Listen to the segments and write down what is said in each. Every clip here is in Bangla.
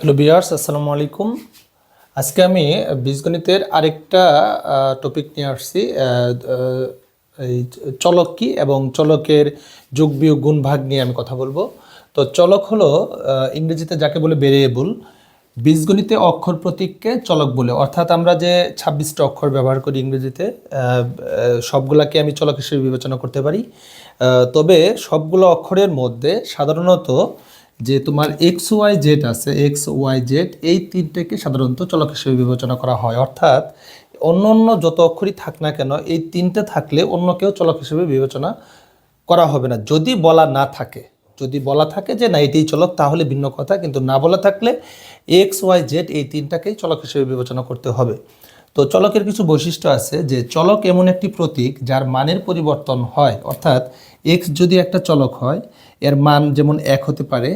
হ্যালো বিয়ার্স আসসালামু আলাইকুম। আজকে আমি বীজগণিতের আরেকটা টপিক নিয়ে আসছি এই চলক কি এবং চলকের যোগ, বিয়োগ, গুণ, ভাগ নিয়ে আমি কথা বলব। তো চলক হলো ইংরেজিতে যাকে বলে ভেরিয়েবল বীজগণিতে অক্ষর প্রতীককে চলক বলে। অর্থাৎ আমরা যে ছাব্বিশটা অক্ষর ব্যবহার করি ইংরেজিতে সবগুলাকে আমি চলক হিসেবে বিবেচনা করতে পারি। তবে সবগুলো অক্ষরের মধ্যে সাধারণত যে তোমার এক্স ওয়াই জেড আছে এক্স ওয়াই জেড এই তিনটাকে সাধারণত চলক হিসেবে বিবেচনা করা হয়। অর্থাৎ অন্য অন্য যত অক্ষরই থাক না কেন, এই তিনটে থাকলে অন্য কেউ চলক হিসেবে বিবেচনা করা হবে না। যদি বলা না থাকে, যদি বলা থাকে যে না, এটাই চলক, তাহলে ভিন্ন কথা। কিন্তু না বলা থাকলে এক্স ওয়াই জেড এই তিনটাকেই চলক হিসেবে বিবেচনা করতে হবে। তো চলকের কিছু বৈশিষ্ট্য আছে যে চলক এমন একটি প্রতীক যার মানের পরিবর্তন হয়। অর্থাৎ এক্স যদি একটা চলক হয়, এর মান যেমন এক হতে পারে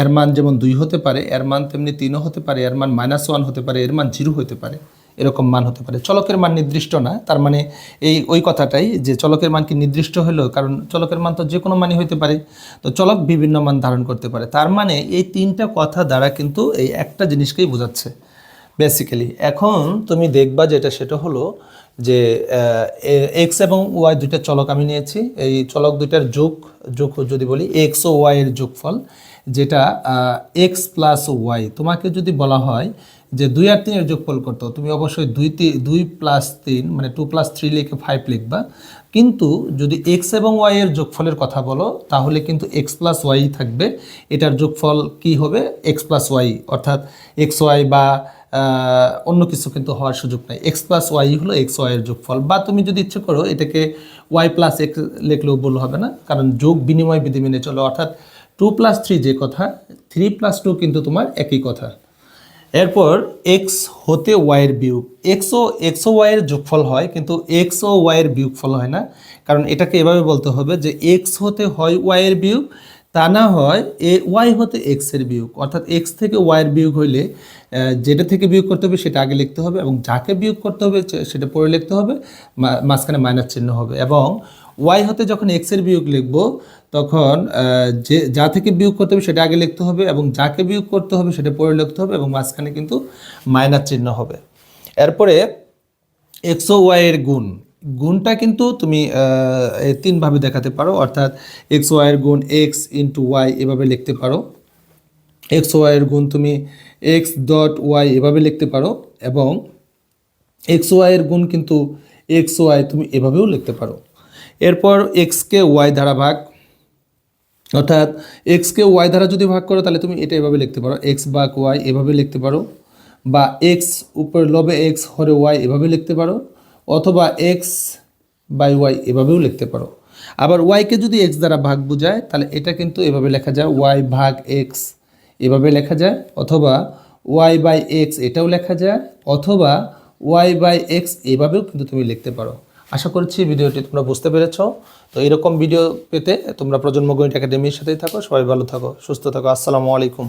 এর মান যেমন দুই হতে পারে, এর মান তেমনি তিনও হতে পারে, এর মান মাইনাস ওয়ান হতে পারে, এর মান জিরো হতে পারে, এরকম মান হতে পারে। চলকের মান নির্দিষ্ট না, তার মানে এই, ওই কথাটাই যে চলকের মান কি নির্দিষ্ট হলো কারণ চলকের মান তো যে কোনো মানই হতে পারে, তো চলক বিভিন্ন মান ধারণ করতে পারে। তার মানে এই তিনটা কথা দ্বারা কিন্তু এই একটা জিনিসকেই বোঝাচ্ছে। বেসিক্যালি এখন তুমি দেখবা যেটা, সেটা হলো যে এক্স এবং ওয়াই দুইটা চলক আমি নিয়েছি। এই চলক দুইটার যোগ যোগ যদি বলি, এক্স ও ওয়াই এর যোগফল, যেটা এক্স প্লাস ওয়াই। তোমাকে যদি বলা হয় যে দুই আর তিনের যোগফল করতো তুমি অবশ্যই দুই দুই প্লাস তিন মানে টু প্লাস থ্রি লিখে ফাইভ লিখবা। কিন্তু যদি এক্স এবং ওয়াই এর যোগফলের কথা বলো, তাহলে কিন্তু এক্স প্লাস ওয়াই থাকবে। এটার যোগফল কি হবে? X plus Y. অর্থাৎ এক্স ওয়াই বা অন্য কিছু কিন্তু হওয়ার সুযোগ নাই। এক্স প্লাস ওয়াই হলো এক্স ওয়াই এর যোগফল। বা তুমি যদি ইচ্ছে করো এটাকে ওয়াই প্লাস এক্স লিখলেও বললে হবে না, কারণ যোগ বিনিময় বিধি মেনে চলো। অর্থাৎ টু প্লাস থ্রি যে কথা থ্রি প্লাস টু কিন্তু তোমার একই কথা। এরপর এক্স হতে ওয়াইয়ের বিয়োগ। এক্স ও এক্স ও ওয়াইয়ের যোগফল হয়, কিন্তু এক্স ও ওয়াইয়ের বিয়োগফল হয় না। কারণ এটাকে এভাবে বলতে হবে যে এক্স হতে হয় ওয়াইয়ের বিয়োগ তা না হয় এ ওয়াই হতে এক্সের বিয়োগ, অর্থাৎ এক্স থেকে ওয়াইয়ের বিয়োগ হইলে যেটা থেকে বিয়োগ করতে হবে সেটা আগে লিখতে হবে এবং যাকে বিয়োগ করতে হবে সেটা পরে লিখতে হবে মাঝখানে মাইনাস চিহ্ন হবে এবং ওয়াই হতে যখন এক্সের বিয়োগ লিখব, তখন যে, যা থেকে বিয়োগ করতে হবে সেটা আগে লিখতে হবে এবং যাকে বিয়োগ করতে হবে সেটা পরে লিখতে হবে এবং মাঝখানে কিন্তু মাইনাস চিহ্ন হবে। এরপরে এক্স ও ওয়াই গুণ গুণটা কিন্তু তুমি তিনভাবে দেখাতে পারো। অর্থাৎ এক্স ওয়াইয়ের গুণ এক্স ইন্টু ওয়াই এভাবে লিখতে পারো। এক্স ওয়াইয়ের গুণ তুমি এক্স ডট ওয়াই এভাবে লিখতে পারো এবং এক্স ওয়াইয়ের গুণ কিন্তু এক্স ওয়াই তুমি এভাবেও লিখতে পারো। এরপর এক্সকে ওয়াই দ্বারা ভাগ, অর্থাৎ এক্সকে ওয়াই দ্বারা যদি ভাগ করো তাহলে তুমি এটা এভাবে লিখতে পারো। এক্স বাক ওয়াই এভাবে লিখতে পারো বা এক্স উপরে লবে এক্স হরে ওয়াই এভাবে লিখতে পারো। অথবা এক্স বাই ওয়াই এভাবেও লিখতে পারো। আবার ওয়াইকে যদি এক্স দ্বারা ভাগ বোঝায়, তাহলে এটা কিন্তু এভাবে লেখা যায় ওয়াই ভাগ এক্স এভাবে লেখা যায়, অথবা ওয়াই বাই এক্স এটাও লেখা যায়, অথবা ওয়াই বাই এক্স এভাবেও কিন্তু তুমি লিখতে পারো। আশা করছি ভিডিওটি তোমরা বুঝতে পেরেছ। তো এরকম ভিডিও পেতে তোমরা প্রজন্ম গণিত একাডেমির সাথেই থাকো, সবাই ভালো থাকো, সুস্থ থাকো। আসসালামু আলাইকুম।